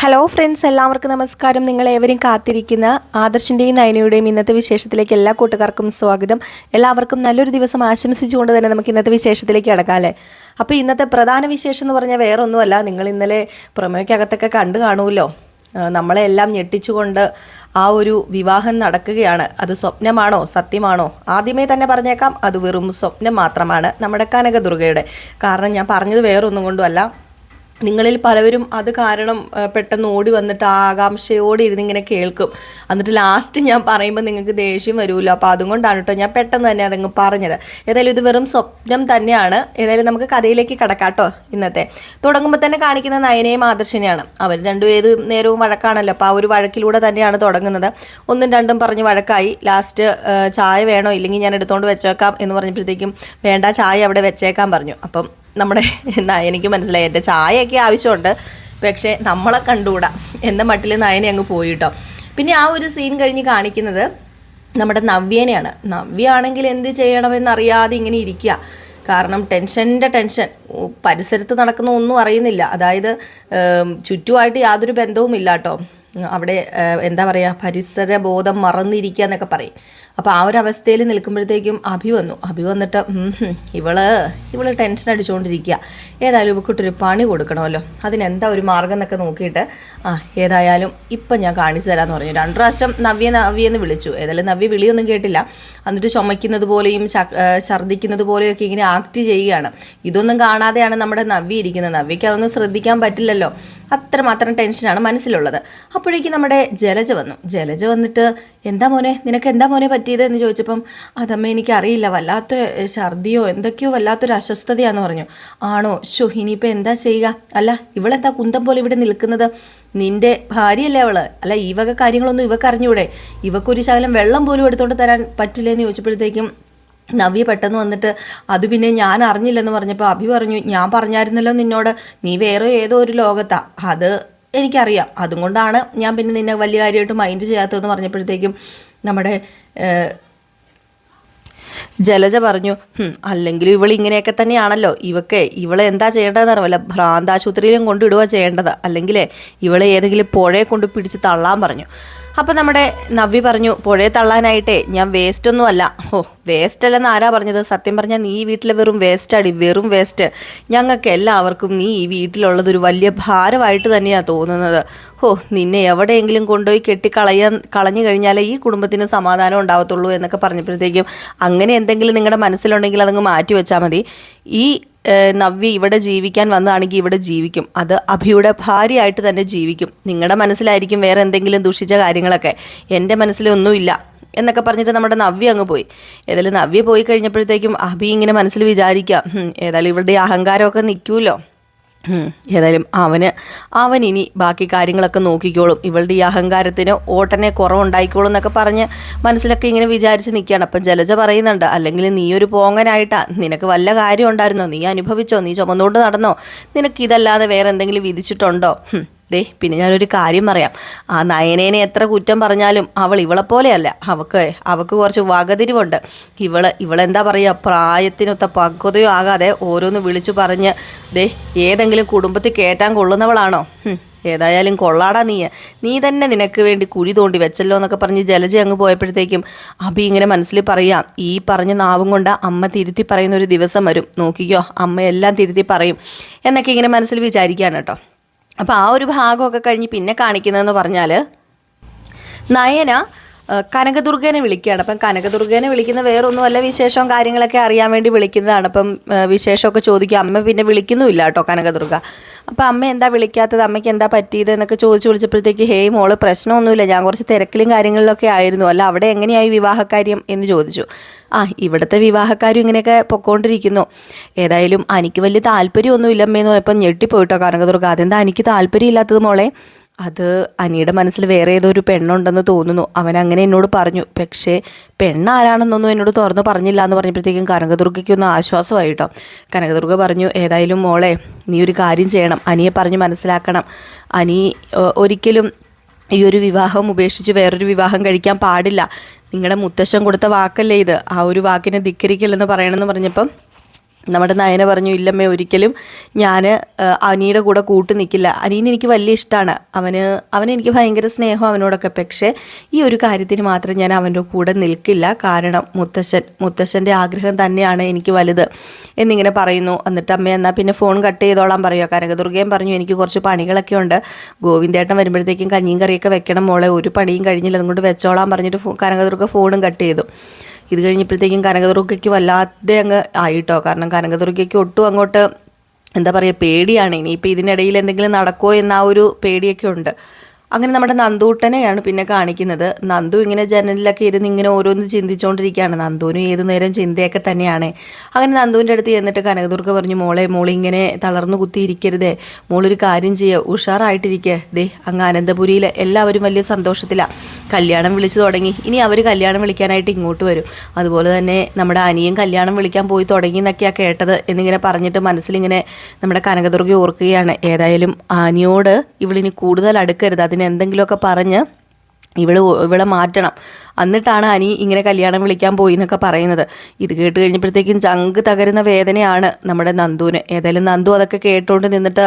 Hello friends എല്ലാവർക്കും നമസ്കാരം. നിങ്ങൾ ഏവരും കാത്തിരിക്കുന്ന ആദർശിന്റെയും നയനയുടെയും ഇന്നത്തെ വിശേഷത്തിലേക്ക് എല്ലാ കൂട്ടുകാർക്കും സ്വാഗതം. എല്ലാവർക്കും നല്ലൊരു ദിവസം ആശംസിച്ചുകൊണ്ട് തന്നെ നമുക്ക് ഇന്നത്തെ വിശേഷത്തിലേക്ക് കിടക്കാം അല്ലേ? അപ്പോൾ ഇന്നത്തെ പ്രധാന വിശേഷം എന്ന് പറഞ്ഞാൽ വേറെ ഒന്നുമല്ല നിങ്ങൾ ഇന്നലെ പ്രമേയക്കകത്തൊക്കെ കണ്ടു കാണുമല്ലോ. നമ്മളെല്ലാം ഞെട്ടിച്ചുകൊണ്ട് ആ ഒരു വിവാഹം നടക്കുകയാണ്. അത് സ്വപ്നമാണോ? സത്യമാണോ? ആദ്യമേ തന്നെ പറഞ്ഞേക്കാം അത് വെറും സ്വപ്നം മാത്രമാണ് നമ്മുടെ കനകദുർഗയുടെ. കാരണം ഞാൻ പറഞ്ഞത് വേറൊന്നും കൊണ്ടുമല്ല. നിങ്ങളിൽ പലവരും അത് കാരണം പെട്ടെന്ന് ഓടി വന്നിട്ട് ആകാംക്ഷയോടെ ഇരുന്ന് ഇങ്ങനെ കേൾക്കും. എന്നിട്ട് ലാസ്റ്റ് ഞാൻ പറയുമ്പോൾ നിങ്ങൾക്ക് ദേഷ്യം വരുമല്ലോ അപ്പോൾ അതുകൊണ്ടാണ് കേട്ടോ ഞാൻ പെട്ടെന്ന് തന്നെ അതങ്ങ് പറഞ്ഞത്. ഏതായാലും ഇത് വെറും സ്വപ്നം തന്നെയാണ്. ഏതായാലും നമുക്ക് കഥയിലേക്ക് കിടക്കാം കേട്ടോ ഇന്നത്തെ. തുടങ്ങുമ്പോൾ തന്നെ കാണിക്കുന്ന നയനയും ആദർശനെയാണ്. അവർ രണ്ടും ഏത് നേരവും വഴക്കാണല്ലോ. അപ്പോൾ ആ ഒരു വഴക്കിലൂടെ തന്നെയാണ് തുടങ്ങുന്നത്. ഒന്നും രണ്ടും പറഞ്ഞ് വഴക്കായി. ലാസ്റ്റ് ചായ വേണോ? ഇല്ലെങ്കിൽ ഞാൻ എടുത്തുകൊണ്ട് വെച്ചേക്കാം എന്ന് പറഞ്ഞപ്പോഴത്തേക്കും വേണ്ട ചായ അവിടെ വെച്ചേക്കാൻ പറഞ്ഞു. അപ്പം നമ്മുടെ എനിക്ക് മനസ്സിലായി. എന്റെ ചായയൊക്കെ ആവശ്യമുണ്ട്. പക്ഷേ നമ്മളെ കണ്ടുകൂടാ. എന്ന മട്ടിൽ നയനെ അങ്ങ് പോയി കേട്ടോ പിന്നെ ആ ഒരു സീൻ കഴിഞ്ഞ് കാണിക്കുന്നത് നമ്മുടെ നവ്യേനെയാണ്. നവ്യ ആണെങ്കിൽ എന്ത് ചെയ്യണമെന്നറിയാതെ ഇങ്ങനെ ഇരിക്കുക കാരണം ടെൻഷന്റെ ടെൻഷൻ. പരിസരത്ത് നടക്കുന്ന ഒന്നും അറിയുന്നില്ല. അതായത് ചുറ്റുമായിട്ട് യാതൊരു ബന്ധവുമില്ല കേട്ടോ അവിടെ എന്താ പറയുക പരിസര ബോധം മറന്നിരിക്കുക എന്നൊക്കെ പറയും. അപ്പോൾ ആ ഒരു അവസ്ഥയിൽ നിൽക്കുമ്പോഴത്തേക്കും അഭി വന്നു. അഭി വന്നിട്ട് "ഉം ഹും, ഇവൾ ഇവൾ ടെൻഷൻ അടിച്ചുകൊണ്ടിരിക്കുക. ഏതായാലും ഇവക്കിട്ടൊരു പണി കൊടുക്കണമല്ലോ. അതിനെന്താ ഒരു മാർഗം എന്നൊക്കെ നോക്കിയിട്ട് ആ ഏതായാലും ഇപ്പം ഞാൻ കാണിച്ചു തരാമെന്ന് പറഞ്ഞു. രണ്ട് പ്രാവശ്യം നവ്യ നവ്യെന്ന് വിളിച്ചു. ഏതായാലും നവ്യ വിളിയൊന്നും കേട്ടില്ല. എന്നിട്ട് ചുമയ്ക്കുന്നത് പോലെയും ഛർദ്ദിക്കുന്നത് പോലെയും ഛർദ്ദിക്കുന്നത് പോലെയൊക്കെ ഇങ്ങനെ ആക്ട് ചെയ്യുകയാണ്. ഇതൊന്നും കാണാതെയാണ് നമ്മുടെ നവ്യ ഇരിക്കുന്നത്. നവ്യയ്ക്ക് അതൊന്നും ശ്രദ്ധിക്കാൻ പറ്റില്ലല്ലോ. അത്രമാത്രം ടെൻഷനാണ് മനസ്സിലുള്ളത്. അപ്പോഴേക്കും നമ്മുടെ ജലജ വന്നു. ജലജ വന്നിട്ട് എന്താ മോനെ നിനക്ക് എന്താ മോനെ പറ്റിയത് എന്ന് ചോദിച്ചപ്പം അതമ്മ എനിക്കറിയില്ല. വല്ലാത്ത ഛർദിയോ എന്തൊക്കെയോ വല്ലാത്തൊരു അസ്വസ്ഥതയാന്ന് പറഞ്ഞു. ആണോ? ഷോ ഇനിയിപ്പോൾ എന്താ ചെയ്യുക? അല്ല ഇവളെന്താ കുന്തം പോലെ ഇവിടെ നിൽക്കുന്നത്? നിന്റെ ഭാര്യയല്ലേ അവൾ? അല്ല ഈ വക കാര്യങ്ങളൊന്നും ഇവക്ക് അറിഞ്ഞൂടെ? ഇവക്കൊരു ശകലം വെള്ളം പോലും എടുത്തുകൊണ്ട് തരാൻ പറ്റില്ല എന്ന് ചോദിച്ചപ്പോഴത്തേക്കും നവ്യ പെട്ടെന്ന് വന്നിട്ട് അത് പിന്നെ ഞാൻ അറിഞ്ഞില്ലെന്ന് പറഞ്ഞപ്പോൾ അഭി പറഞ്ഞു ഞാൻ പറഞ്ഞായിരുന്നല്ലോ നിന്നോട്. നീ വേറെ ഏതോ ഒരു ലോകത്താ. അത് എനിക്കറിയാം. അതുകൊണ്ടാണ് ഞാൻ പിന്നെ നിന്നെ വലിയ കാര്യമായിട്ട് മൈൻഡ് ചെയ്യാത്തതെന്ന് പറഞ്ഞപ്പോഴത്തേക്കും നമ്മുടെ ജലജ പറഞ്ഞു അല്ലെങ്കിൽ ഇവൾ ഇങ്ങനെയൊക്കെ തന്നെയാണല്ലോ. ഇവക്കെ ഇവളെ എന്താ ചെയ്യേണ്ടതെന്ന് അറിയില്ല. ഭ്രാന്താശുപത്രിയിലും കൊണ്ടിടുക ചെയ്യേണ്ടത്. അല്ലെങ്കിലേ ഇവളെ ഏതെങ്കിലും പുഴയെ കൊണ്ട് പിടിച്ച് തള്ളാൻ പറഞ്ഞു. അപ്പം നമ്മുടെ നവ്യ പറഞ്ഞു പുഴയെ തള്ളാനായിട്ടേ ഞാൻ വേസ്റ്റ് ഒന്നും അല്ല ഓ വേസ്റ്റ് അല്ലെന്ന് ആരാ പറഞ്ഞത്? സത്യം പറഞ്ഞാൽ നീ ഈ വീട്ടിലെ വെറും വേസ്റ്റ് അടി വെറും വേസ്റ്റ്. ഞങ്ങൾക്ക് എല്ലാവർക്കും നീ ഈ വീട്ടിലുള്ളത് ഒരു വലിയ ഭാരമായിട്ട് തന്നെയാണ് തോന്നുന്നത്. ഓ നിന്നെ എവിടെയെങ്കിലും കൊണ്ടുപോയി കെട്ടി കളയാൻ കളഞ്ഞു കഴിഞ്ഞാലേ ഈ കുടുംബത്തിന് സമാധാനം ഉണ്ടാവത്തുള്ളൂ എന്നൊക്കെ പറഞ്ഞപ്പോഴത്തേക്കും അങ്ങനെ എന്തെങ്കിലും നിങ്ങളുടെ മനസ്സിലുണ്ടെങ്കിൽ അതങ്ങ് മാറ്റി വെച്ചാൽ മതി. ഈ നവ്യ ഇവിടെ ജീവിക്കാൻ വന്നതാണെങ്കിൽ ഇവിടെ ജീവിക്കും. അത് അഭിയുടെ ഭാര്യയായിട്ട് തന്നെ ജീവിക്കും. നിങ്ങളുടെ മനസ്സിലായിരിക്കും വേറെ എന്തെങ്കിലും ദുഷിച്ച കാര്യങ്ങളൊക്കെ. എന്റെ മനസ്സിലൊന്നുമില്ല എന്നൊക്കെ പറഞ്ഞിട്ട് നമ്മുടെ നവ്യ അങ്ങ് പോയി. ഏതായാലും നവ്യ പോയി കഴിഞ്ഞപ്പോഴത്തേക്കും അഭി ഇങ്ങനെ മനസ്സിൽ വിചാരിക്കാം "ഹും, ഏതായാലും ഇവളുടെ ഈ അഹങ്കാരമൊക്കെ നിൽക്കുമല്ലോ. ഏതായാലും അവന് അവൻ ഇനി ബാക്കി കാര്യങ്ങളൊക്കെ നോക്കിക്കോളും. ഇവളുടെ ഈ അഹങ്കാരത്തിന് ഓട്ടനെ കുറവുണ്ടായിക്കോളും എന്നൊക്കെ പറഞ്ഞ് മനസ്സിലൊക്കെ ഇങ്ങനെ വിചാരിച്ച് നിൽക്കുകയാണ് അപ്പം ജലജ പറയുന്നുണ്ട് അല്ലെങ്കിൽ നീ ഒരു പോങ്ങനായിട്ടാ. നിനക്ക് വല്ല കാര്യം ഉണ്ടായിരുന്നോ? നീ അനുഭവിച്ചോ? നീ ചുമന്നുകൊണ്ട് നടന്നോ? നിനക്ക് ഇതല്ലാതെ വേറെ എന്തെങ്കിലും വിധിച്ചിട്ടുണ്ടോ. ദേ പിന്നെ ഞാനൊരു കാര്യം പറയാം. ആ നയനേനെ എത്ര കുറ്റം പറഞ്ഞാലും അവൾ ഇവളെ പോലെയല്ല. അവക്ക് അവക്ക് കുറച്ച് വകതിരിവുണ്ട്. ഇവൾ ഇവളെന്താ പറയുക പ്രായത്തിനൊത്ത പക്വതയോ ആകാതെ ഓരോന്ന് വിളിച്ചു പറഞ്ഞ് ദേ ഏതെങ്കിലും കുടുംബത്തിൽ കയറ്റാൻ കൊള്ളുന്നവളാണോ? ഏതായാലും കൊള്ളാടാ നീ നീ തന്നെ നിനക്ക് വേണ്ടി കുഴി തോണ്ടി വെച്ചല്ലോ എന്നൊക്കെ പറഞ്ഞ് ജലജ അങ്ങ് പോയപ്പോഴത്തേക്കും അഭി ഇങ്ങനെ മനസ്സിൽ പറയാം ഈ പറഞ്ഞ നാവും കൊണ്ട് അമ്മ തിരുത്തി പറയുന്ന ഒരു ദിവസം വരും. നോക്കിക്കോ അമ്മ എല്ലാം തിരുത്തി പറയും. എന്നൊക്കെ ഇങ്ങനെ മനസ്സിൽ വിചാരിക്കുകയാണ് കേട്ടോ. അപ്പോൾ ആ ഒരു ഭാഗമൊക്കെ കഴിഞ്ഞ് പിന്നെ കാണിക്കുന്നതെന്ന് പറഞ്ഞാൽ നയന കനകദുർഗനെ വിളിക്കുകയാണ്. അപ്പം കനകദുർഗനെ വിളിക്കുന്ന വേറൊന്നുമല്ല വിശേഷവും കാര്യങ്ങളൊക്കെ അറിയാൻ വേണ്ടി വിളിക്കുന്നതാണ്. അപ്പം വിശേഷമൊക്കെ ചോദിക്കും. അമ്മ പിന്നെ വിളിക്കുന്നുമില്ല കേട്ടോ കനകദുർഗ. അപ്പം അമ്മ എന്താ വിളിക്കാത്തത്? അമ്മയ്ക്ക് എന്താ പറ്റിയത് എന്നൊക്കെ ചോദിച്ച് വിളിച്ചപ്പോഴത്തേക്ക് ഹേയ് മോൾ പ്രശ്നമൊന്നുമില്ല. ഞാൻ കുറച്ച് തിരക്കിലും കാര്യങ്ങളിലൊക്കെ ആയിരുന്നു. അല്ല അവിടെ എങ്ങനെയായി വിവാഹകാര്യം എന്ന് ചോദിച്ചു. ആ ഇവിടുത്തെ വിവാഹക്കാരും ഇങ്ങനെയൊക്കെ പൊക്കോണ്ടിരിക്കുന്നു. ഏതായാലും എനിക്ക് വലിയ താല്പര്യമൊന്നുമില്ല അമ്മയെന്ന് പറഞ്ഞപ്പോൾ ഞെട്ടിപ്പോയിട്ടോ കനകദുർഗ. അതെന്താ എനിക്ക് താല്പര്യമില്ലാത്തത് മോളെ? അത് അനിയുടെ മനസ്സിൽ വേറെ ഏതോ ഒരു പെണ്ണുണ്ടെന്ന് തോന്നുന്നു. അവൻ അങ്ങനെ എന്നോട് പറഞ്ഞു. പക്ഷേ പെണ്ണ് ആരാണെന്നൊന്നും എന്നോട് തുറന്ന് പറഞ്ഞില്ല എന്ന് പറഞ്ഞപ്പോഴത്തേക്കും കനകദുർഗയ്ക്ക് ഒന്ന് ആശ്വാസമായി കേട്ടോ കനകദുർഗ പറഞ്ഞു ഏതായാലും മോളെ നീ ഒരു കാര്യം ചെയ്യണം. അനിയെ പറഞ്ഞ് മനസ്സിലാക്കണം. അനി ഒരിക്കലും ഈ ഒരു വിവാഹം ഉപേക്ഷിച്ച് വേറൊരു വിവാഹം കഴിക്കാൻ പാടില്ല. നിങ്ങളുടെ മുത്തശ്ശൻ കൊടുത്ത വാക്കല്ലേ ഇത്? ആ ഒരു വാക്കിനെ ധിക്കരിക്കില്ലെന്ന് പറയണമെന്ന് പറഞ്ഞപ്പം നമ്മുടെ നയന പറഞ്ഞു ഇല്ലമ്മേ ഒരിക്കലും ഞാൻ അനിയുടെ കൂടെ കൂട്ട് നിൽക്കില്ല അനീനെ എനിക്ക് വലിയ ഇഷ്ടമാണ് അവന് അവന് എനിക്ക് ഭയങ്കര സ്നേഹം അവനോടൊക്കെ. പക്ഷേ ഈ ഒരു കാര്യത്തിന് മാത്രം ഞാൻ അവന്റെ കൂടെ നിൽക്കില്ല. കാരണം മുത്തശ്ശൻ മുത്തശ്ശന്റെ ആഗ്രഹം തന്നെയാണ് എനിക്ക് വലുത്. എന്നിങ്ങനെ പറയുന്നു. എന്നിട്ട് അമ്മ എന്നാൽ പിന്നെ ഫോൺ കട്ട് ചെയ്തോളാൻ പറയുക കനകദുർഗയും പറഞ്ഞു എനിക്ക് കുറച്ച് പണികളൊക്കെ ഉണ്ട്. ഗോവിന്ദേട്ടൻ വരുമ്പോഴത്തേക്കും കഞ്ഞിയും കറിയൊക്കെ വെക്കണം മോളെ. ഒരു പണിയും കഴിഞ്ഞില്ല. അതുകൊണ്ട് വെച്ചോളാൻ പറഞ്ഞിട്ട് കനകദുർഗ ഫോണും കട്ട് ചെയ്തു. ഇത് കഴിഞ്ഞപ്പോഴത്തേക്കും കനകദുർഗയ്ക്ക് വല്ലാതെ അങ്ങ് ആയിട്ടോ. കാരണം കനകദുർഗയ്ക്ക് ഒട്ടും അങ്ങോട്ട് എന്താ പറയുക പേടിയാണ്. ഇനിയിപ്പോൾ ഇതിനിടയിൽ എന്തെങ്കിലും നടക്കുമോ എന്ന ആ ഒരു പേടിയൊക്കെ ഉണ്ട്. അങ്ങനെ നമ്മുടെ നന്ദൂട്ടനെയാണ് പിന്നെ കാണിക്കുന്നത്. നന്ദു ഇങ്ങനെ ജനലിലൊക്കെ ഇരുന്ന് ഇങ്ങനെ ഓരോന്ന് ചിന്തിച്ചുകൊണ്ടിരിക്കുകയാണ് നന്ദുവിനും ഏതു നേരം ചിന്തയൊക്കെ തന്നെയാണ്. അങ്ങനെ നന്ദുവിന്റെ അടുത്ത് ചെന്നിട്ട് കനകദുർഗ പറഞ്ഞു മോളെ മോളിങ്ങനെ തളർന്നു കുത്തിയിരിക്കരുതേ. മോളൊരു കാര്യം ചെയ്യുക ഉഷാറായിട്ടിരിക്കുക ദേ അങ്ങ് അനന്തപുരിയിൽ എല്ലാവരും വലിയ സന്തോഷത്തിലാണ് കല്യാണം വിളിച്ചു തുടങ്ങി. ഇനി അവർ കല്യാണം വിളിക്കാനായിട്ട് ഇങ്ങോട്ട് വരും. അതുപോലെ തന്നെ നമ്മുടെ അനിയും കല്യാണം വിളിക്കാൻ പോയി തുടങ്ങി എന്നൊക്കെയാണ് കേട്ടത് എന്നിങ്ങനെ പറഞ്ഞിട്ട് മനസ്സിലിങ്ങനെ നമ്മുടെ കനകദുർഗ ഓർക്കുകയാണ്. ഏതായാലും ആനിയോട് ഇവളിനി കൂടുതൽ അടുക്കരുത്. അതിന് എന്തെങ്കിലുമൊക്കെ പറഞ്ഞ് ഇവൾ ഇവളെ മാറ്റണം. എന്നിട്ടാണ് അനി ഇങ്ങനെ കല്യാണം വിളിക്കാൻ പോയി എന്നൊക്കെ പറയുന്നത്. ഇത് കേട്ട് കഴിഞ്ഞപ്പോഴത്തേക്കും ജങ്ക് തകരുന്ന വേദനയാണ് നമ്മുടെ നന്ദുവിന്. ഏതായാലും നന്ദു അതൊക്കെ കേട്ടുകൊണ്ട് നിന്നിട്ട്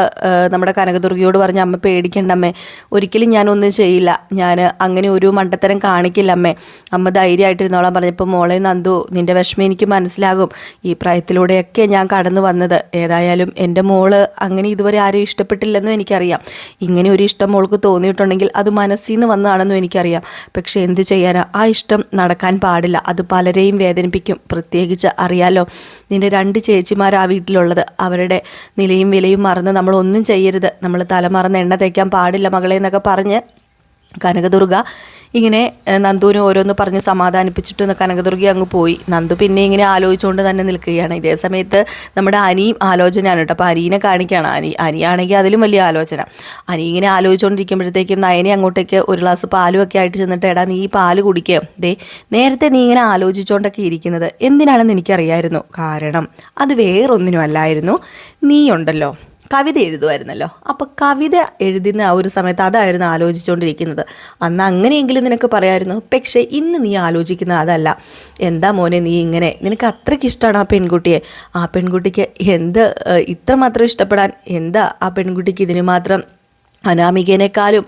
നമ്മുടെ കനകദുർഗയോട് പറഞ്ഞ അമ്മ പേടിക്കണ്ട അമ്മേ ഒരിക്കലും ഞാനൊന്നും ചെയ്യില്ല. ഞാൻ അങ്ങനെ ഒരു മണ്ടത്തരം കാണിക്കില്ല അമ്മേ. അമ്മ ധൈര്യമായിട്ടിരുന്നോളാം പറഞ്ഞപ്പോൾ മോളെ നന്ദു നിന്റെ വിഷമം എനിക്ക് മനസ്സിലാകും. ഈ പ്രായത്തിലൂടെയൊക്കെ ഞാൻ കടന്നു വന്നത്. ഏതായാലും എന്റെ മോൾ അങ്ങനെ ഇതുവരെ ആരും ഇഷ്ടപ്പെട്ടില്ലെന്നും എനിക്കറിയാം. ഇങ്ങനെ ഒരു ഇഷ്ടം മോൾക്ക് തോന്നിയിട്ടുണ്ടെങ്കിൽ അത് മനസ്സിൽ നിന്ന് വന്നതാണെന്നും എനിക്കറിയാം. പക്ഷേ എന്ത് ചെയ്യാനാ? ഇഷ്ടം നടക്കാൻ പാടില്ല. അത് പലരെയും വേദനിപ്പിക്കും. പ്രത്യേകിച്ച് അറിയാലോ നിന്റെ രണ്ട് ചേച്ചിമാർ ആ വീട്ടിലുള്ളത്. അവരുടെ നിലയും വിലയും മറന്ന് നമ്മളൊന്നും ചെയ്യരുത്. നമ്മൾ തലമറന്ന് എണ്ണ തേക്കാൻ പാടില്ല മകളെ എന്നൊക്കെ പറഞ്ഞ് കനകദുർഗ ഇങ്ങനെ നന്ദുവിന് ഓരോന്ന് പറഞ്ഞ് സമാധാനിപ്പിച്ചിട്ട് കനകദുർഗി അങ്ങ് പോയി. നന്ദു പിന്നെ ഇങ്ങനെ ആലോചിച്ചുകൊണ്ട് തന്നെ നിൽക്കുകയാണ്. ഇതേ സമയത്ത് നമ്മുടെ അനിയും ആലോചനയാണ് കേട്ടോ. അപ്പോൾ അനീനെ കാണിക്കുകയാണ്. അനി അനിയാണെങ്കിൽ അതിലും വലിയ ആലോചന. അനി ഇങ്ങനെ ആലോചിച്ചുകൊണ്ടിരിക്കുമ്പോഴത്തേക്കും നയനെ അങ്ങോട്ടേക്ക് ഒരു ഗ്ലാസ് പാലും ഒക്കെ ആയിട്ട് ചെന്നിട്ട് എടാ നീ പാൽ കുടിക്കുക ദേ നേരത്തെ നീ ഇങ്ങനെ ആലോചിച്ചുകൊണ്ടൊക്കെ ഇരിക്കുന്നത് എന്തിനാണെന്ന് എനിക്കറിയായിരുന്നു. കാരണം അത് വേറൊന്നിനും അല്ലായിരുന്നു നീ ഉണ്ടല്ലോ കവിത എഴുതുമായിരുന്നല്ലോ അപ്പോൾ കവിത എഴുതുന്ന ആ ഒരു സമയത്ത് അതായിരുന്നു ആലോചിച്ചുകൊണ്ടിരിക്കുന്നത്. അന്ന് അങ്ങനെയെങ്കിലും നിനക്ക് പറയായിരുന്നു പക്ഷേ ഇന്ന് നീ ആലോചിക്കുന്നത് അതല്ല. എന്താ മോനെ നീ ഇങ്ങനെ? നിനക്ക് അത്രയ്ക്ക് ഇഷ്ടമാണ് ആ പെൺകുട്ടിയെ. ആ പെൺകുട്ടിക്ക് എന്ത് ഇത്രമാത്രം ഇഷ്ടപ്പെടാൻ? എന്താ ആ പെൺകുട്ടിക്ക് ഇതിന് മാത്രം അനാമികേനേക്കാളും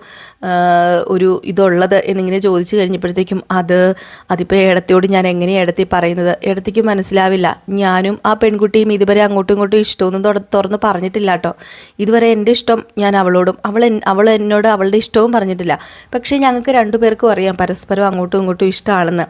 ഒരു ഇതുള്ളത് എന്നിങ്ങനെ ചോദിച്ചു കഴിഞ്ഞപ്പോഴത്തേക്കും അത് അതിപ്പോൾ ഏടത്തിയോട് ഞാൻ എങ്ങനെയാണ് ഏടത്തി പറയുന്നത്? ഏടത്തിക്ക് മനസ്സിലാവില്ല. ഞാനും ആ പെൺകുട്ടിയും ഇതുവരെ അങ്ങോട്ടും ഇങ്ങോട്ടും ഇഷ്ടമൊന്നും തുറന്ന് പറഞ്ഞിട്ടില്ല കേട്ടോ. ഇതുവരെ എന്റെ ഇഷ്ടം ഞാൻ അവളോടും അവൾ അവൾ എന്നോട് അവളുടെ ഇഷ്ടവും പറഞ്ഞിട്ടില്ല. പക്ഷേ ഞങ്ങൾക്ക് രണ്ടുപേർക്കും അറിയാം പരസ്പരം അങ്ങോട്ടും ഇങ്ങോട്ടും ഇഷ്ടമാണെന്ന്.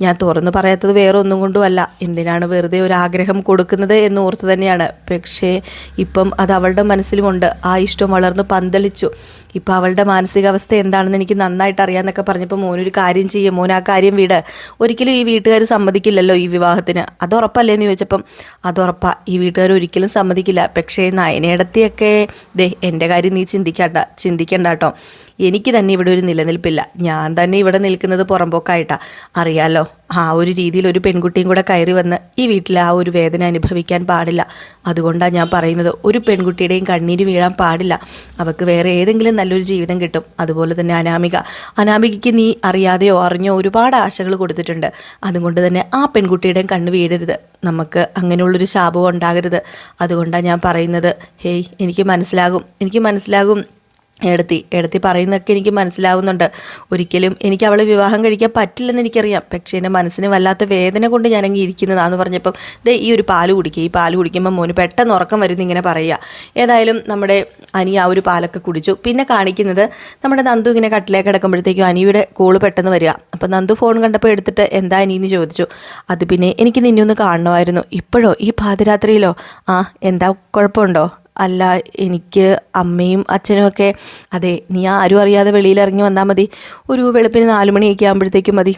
ഞാൻ തുറന്നു പറയാത്തത് വേറെ ഒന്നും കൊണ്ടുമല്ല. എന്തിനാണ് വെറുതെ ഒരു ആഗ്രഹം കൊടുക്കുന്നത് എന്ന് ഓർത്ത് തന്നെയാണ്. പക്ഷേ ഇപ്പം അത് അവളുടെ മനസ്സിലുമുണ്ട്. ആ ഇഷ്ടം വളർന്നു പന്തളിച്ചു. ഇപ്പം അവളുടെ മാനസികാവസ്ഥ എന്താണെന്ന് എനിക്ക് നന്നായിട്ട് അറിയാമെന്നൊക്കെ പറഞ്ഞപ്പോൾ മോനൊരു കാര്യം ചെയ്യും. മോൻ ആ കാര്യം വീട്. ഒരിക്കലും ഈ വീട്ടുകാർ സമ്മതിക്കില്ലല്ലോ ഈ വിവാഹത്തിന്. അത് ഉറപ്പല്ലേ എന്ന് ചോദിച്ചപ്പം അത് ഉറപ്പാ. ഈ വീട്ടുകാർ ഒരിക്കലും സമ്മതിക്കില്ല. പക്ഷേ നയനയിടത്തിയൊക്കെ ദേ എന്റെ കാര്യം നീ ചിന്തിക്കണ്ട. ചിന്തിക്കണ്ട കേട്ടോ. എനിക്ക് തന്നെ ഇവിടെ ഒരു നിലനിൽപ്പില്ല. ഞാൻ തന്നെ ഇവിടെ നിൽക്കുന്നത് പുറമ്പോക്കായിട്ടാണ് അറിയാലോ ആ ഒരു രീതിയിൽ ഒരു പെൺകുട്ടിയും കൂടെ കയറി വന്ന് ഈ വീട്ടിൽ ആ ഒരു വേദന അനുഭവിക്കാൻ പാടില്ല. അതുകൊണ്ടാണ് ഞാൻ പറയുന്നത് ഒരു പെൺകുട്ടിയുടെയും കണ്ണീര് വീഴാൻ പാടില്ല. അവൾക്ക് വേറെ ഏതെങ്കിലും നല്ലൊരു ജീവിതം കിട്ടും. അതുപോലെ തന്നെ അനാമിക. അനാമികയ്ക്ക് നീ അറിയാതെയോ അറിഞ്ഞോ ഒരുപാട് ആശകൾ കൊടുത്തിട്ടുണ്ട്. അതുകൊണ്ട് തന്നെ ആ പെൺകുട്ടിയുടെയും കണ്ണ് വീഴരുത്. നമുക്ക് അങ്ങനെയുള്ളൊരു ശാപവും ഉണ്ടാകരുത്. അതുകൊണ്ടാണ് ഞാൻ പറയുന്നത് ഹേയ് എനിക്ക് മനസ്സിലാകും. എനിക്ക് മനസ്സിലാകും എടുത്തി എടുത്തി പറയുന്നതൊക്കെ എനിക്ക് മനസ്സിലാവുന്നുണ്ട്. ഒരിക്കലും എനിക്ക് അവളെ വിവാഹം കഴിക്കാൻ പറ്റില്ലെന്ന് എനിക്കറിയാം. പക്ഷേ എന്റെ മനസ്സിന് വല്ലാത്ത വേദന കൊണ്ട് ഞാനങ്ങ് ഇരിക്കുന്നതാന്ന് പറഞ്ഞപ്പം ദേ ഈ ഒരു പാൽ കുടിക്കുക ഈ പാൽ കുടിക്കുമ്പോൾ മോന് പെട്ടെന്ന് ഉറക്കം വരുന്ന ഇങ്ങനെ പറയുക. ഏതായാലും നമ്മുടെ അനി ആ ഒരു പാലൊക്കെ കുടിച്ചു. പിന്നെ കാണിക്കുന്നത് നമ്മുടെ നന്ദു ഇങ്ങനെ കട്ടിലേക്ക് കിടക്കുമ്പോഴത്തേക്കും അനിയുടെ കോൾ പെട്ടെന്ന് വരിക. അപ്പം നന്ദു ഫോൺ കണ്ടപ്പോൾ എടുത്തിട്ട് എന്താ അനിയെന്ന് ചോദിച്ചു. അത് പിന്നെ എനിക്ക് നിന്നെ ഒന്ന് കാണണമായിരുന്നു. ഇപ്പോഴോ? ഈ പാതിരാത്രിയിലോ? ആ എന്താ കുഴപ്പമുണ്ടോ? അല്ല എനിക്ക് അമ്മയും അച്ഛനുമൊക്കെ അതെ നീ ആരും അറിയാതെ വെളിയിൽ ഇറങ്ങി വന്നാൽ മതി. ഒരു വെളുപ്പിന് നാല് മണിയൊക്കെ ആകുമ്പോഴത്തേക്കും മതി.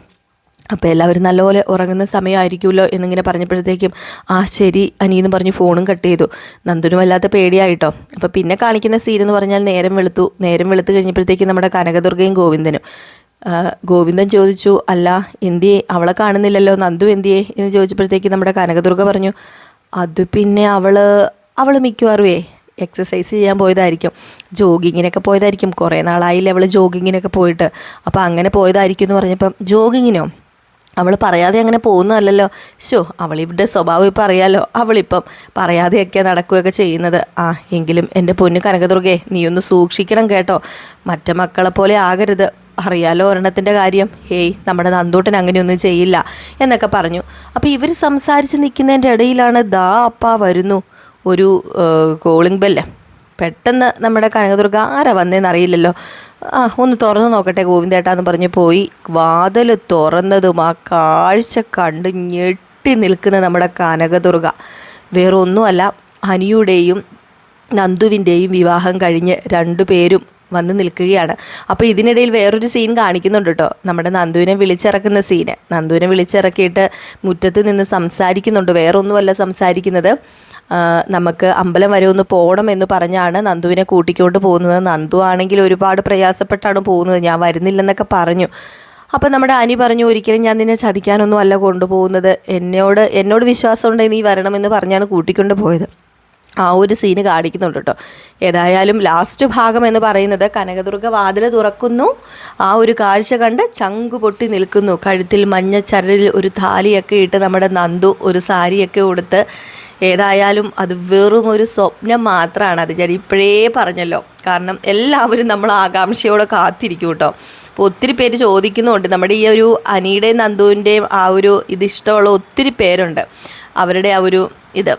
അപ്പോൾ എല്ലാവരും നല്ലപോലെ ഉറങ്ങുന്ന സമയമായിരിക്കുമല്ലോ എന്നിങ്ങനെ പറഞ്ഞപ്പോഴത്തേക്കും ആ ശരി അനിയെന്ന് പറഞ്ഞ് ഫോണും കട്ട് ചെയ്തു. നന്ദനും വല്ലാത്ത പേടിയായിട്ടോ. അപ്പോൾ പിന്നെ കാണിക്കുന്ന സീൻ എന്ന് പറഞ്ഞാൽ നേരം വെളുത്തു. നേരം വെളുത്ത് കഴിഞ്ഞപ്പോഴത്തേക്കും നമ്മുടെ കനകദുർഗയും ഗോവിന്ദനും. ഗോവിന്ദൻ ചോദിച്ചു അല്ല എന്തിയെ? അവളെ കാണുന്നില്ലല്ലോ. നന്ദു എന്തിയെ? എന്ന് ചോദിച്ചപ്പോഴത്തേക്കും നമ്മുടെ കനകദുർഗ പറഞ്ഞു അത് പിന്നെ അവൾ അവൾ മിക്കവാറുമേ എക്സസൈസ് ചെയ്യാൻ പോയതായിരിക്കും. ജോഗിങ്ങിനൊക്കെ പോയതായിരിക്കും. കുറേ നാളായില്ലേ അവൾ ജോഗിങ്ങിനൊക്കെ പോയിട്ട്. അപ്പോൾ അങ്ങനെ പോയതായിരിക്കും എന്ന് പറഞ്ഞപ്പം ജോഗിങ്ങിനോ? അവൾ പറയാതെ അങ്ങനെ പോകുന്നതല്ലല്ലോ. ഷോ അവളിവിടെ സ്വഭാവം ഇപ്പം അറിയാമല്ലോ അവളിപ്പം പറയാതെയൊക്കെ നടക്കുകയൊക്കെ ചെയ്യുന്നത്. ആ എങ്കിലും എന്റെ പൊന്നു കനകദുർഗേ നീ ഒന്ന് സൂക്ഷിക്കണം കേട്ടോ. മറ്റു മക്കളെ പോലെ ആകരുത്. അറിയാലോ ഒരെണ്ണത്തിന്റെ കാര്യം. ഹേയ് നമ്മുടെ നന്ദൂട്ടൻ അങ്ങനെയൊന്നും ചെയ്യില്ല എന്നൊക്കെ പറഞ്ഞു. അപ്പോൾ ഇവർ സംസാരിച്ച് നിൽക്കുന്നതിന്റെ ഇടയിലാണ് ദാ അപ്പ വരുന്നു. ഒരു കോളിംഗ് ബെല്ല് പെട്ടെന്ന് നമ്മുടെ കനകദുർഗ ആരാ വന്നതെന്ന് അറിയില്ലല്ലോ. ആ ഒന്ന് തുറന്നു നോക്കട്ടെ ഗോവിന്ദേട്ടാന്ന് പറഞ്ഞ് പോയി. വാതിൽ തുറന്നതും ആ കാഴ്ച കണ്ട് ഞെട്ടി നിൽക്കുന്ന നമ്മുടെ കനകദുർഗ. വേറൊന്നുമല്ല അനിയുടെയും നന്ദുവിന്റെയും വിവാഹം കഴിഞ്ഞ് രണ്ടു പേരും വന്ന് നിൽക്കുകയാണ്. അപ്പോൾ ഇതിനിടയിൽ വേറൊരു സീൻ കാണിക്കുന്നുണ്ട് കേട്ടോ നമ്മുടെ നന്ദുവിനെ വിളിച്ചിറക്കുന്ന സീന് നന്ദുവിനെ വിളിച്ചിറക്കിയിട്ട് മുറ്റത്ത് നിന്ന് സംസാരിക്കുന്നുണ്ട്. വേറൊന്നുമല്ല സംസാരിക്കുന്നത്. നമുക്ക് അമ്പലം വരെ ഒന്ന് പോകണം എന്ന് പറഞ്ഞാണ് നന്ദുവിനെ കൂട്ടിക്കൊണ്ട് പോകുന്നത്. നന്ദു ആണെങ്കിൽ ഒരുപാട് പ്രയാസപ്പെട്ടാണ് പോകുന്നത്. ഞാൻ വരുന്നില്ലെന്നൊക്കെ പറഞ്ഞു. അപ്പം നമ്മുടെ അനി പറഞ്ഞു ഒരിക്കലും ഞാൻ നിന്നെ ചതിക്കാനൊന്നും അല്ല കൊണ്ടുപോകുന്നത്. എന്നോട് എന്നോട് വിശ്വാസമുണ്ടെങ്കിൽ നീ വരണമെന്ന് പറഞ്ഞാണ് കൂട്ടിക്കൊണ്ട് പോയത്. ആ ഒരു സീന് കാണിക്കുന്നുണ്ട് കേട്ടോ. ഏതായാലും ലാസ്റ്റ് ഭാഗം എന്ന് പറയുന്നത് കനകദുർഗ വാതിൽ തുറക്കുന്നു. ആ ഒരു കാഴ്ച കണ്ട് ചങ്കു പൊട്ടി നിൽക്കുന്നു. കഴുത്തിൽ മഞ്ഞ ചരലിൽ ഒരു താലിയൊക്കെ ഇട്ട് നമ്മുടെ നന്ദു ഒരു സാരിയൊക്കെ ഉടുത്ത് ഏതായാലും അത് വെറും ഒരു സ്വപ്നം മാത്രമാണ് അത് ഞാൻ ഇപ്പോഴേ പറഞ്ഞല്ലോ. കാരണം എല്ലാവരും നമ്മൾ ആകാംക്ഷയോടെ കാത്തിരിക്കും കേട്ടോ. അപ്പോൾ ഒത്തിരി പേര് ചോദിക്കുന്നുണ്ട്. നമ്മുടെ ഈ ഒരു അനിയുടെയും നന്ദുവിന്റെയും ആ ഒരു ഇത് ഇഷ്ടമുള്ള ഒത്തിരി പേരുണ്ട്. അവരുടെ ആ ഒരു ഇത്.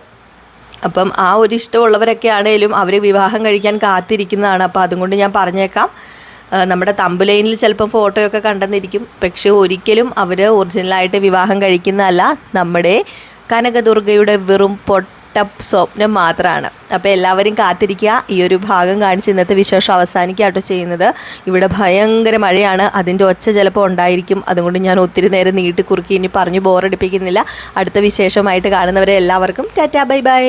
അപ്പം ആ ഒരു ഇഷ്ടമുള്ളവരൊക്കെ ആണെങ്കിലും അവർ വിവാഹം കഴിക്കാൻ കാത്തിരിക്കുന്നതാണ്. അപ്പോൾ അതുകൊണ്ട് ഞാൻ പറഞ്ഞേക്കാം. നമ്മുടെ തമ്പുലൈനിൽ ചിലപ്പം ഫോട്ടോയൊക്കെ കണ്ടെന്നിരിക്കും. പക്ഷേ ഒരിക്കലും അവർ ഒറിജിനലായിട്ട് വിവാഹം കഴിക്കുന്നതല്ല. നമ്മുടെ കനകദുർഗയുടെ വെറും പൊട്ട സ്വപ്നം മാത്രമാണ് അപ്പോൾ എല്ലാവരും കാത്തിരിക്കുക. ഈ ഒരു ഭാഗം കാണിച്ച് ഇന്നത്തെ വിശേഷം അവസാനിക്കാട്ടോ ചെയ്യുന്നത്. ഇവിടെ ഭയങ്കര മഴയാണ്. അതിന്റെ ഒച്ച ചിലപ്പോൾ ഉണ്ടായിരിക്കും. അതുകൊണ്ട് ഞാൻ ഒത്തിരി നേരം നീട്ടി കുറുക്കി ഇനി പറഞ്ഞു ബോറടിപ്പിക്കുന്നില്ല അടുത്ത വിശേഷമായിട്ട് കാണുന്നവരെ എല്ലാവർക്കും ടാറ്റാ ബൈ ബൈ.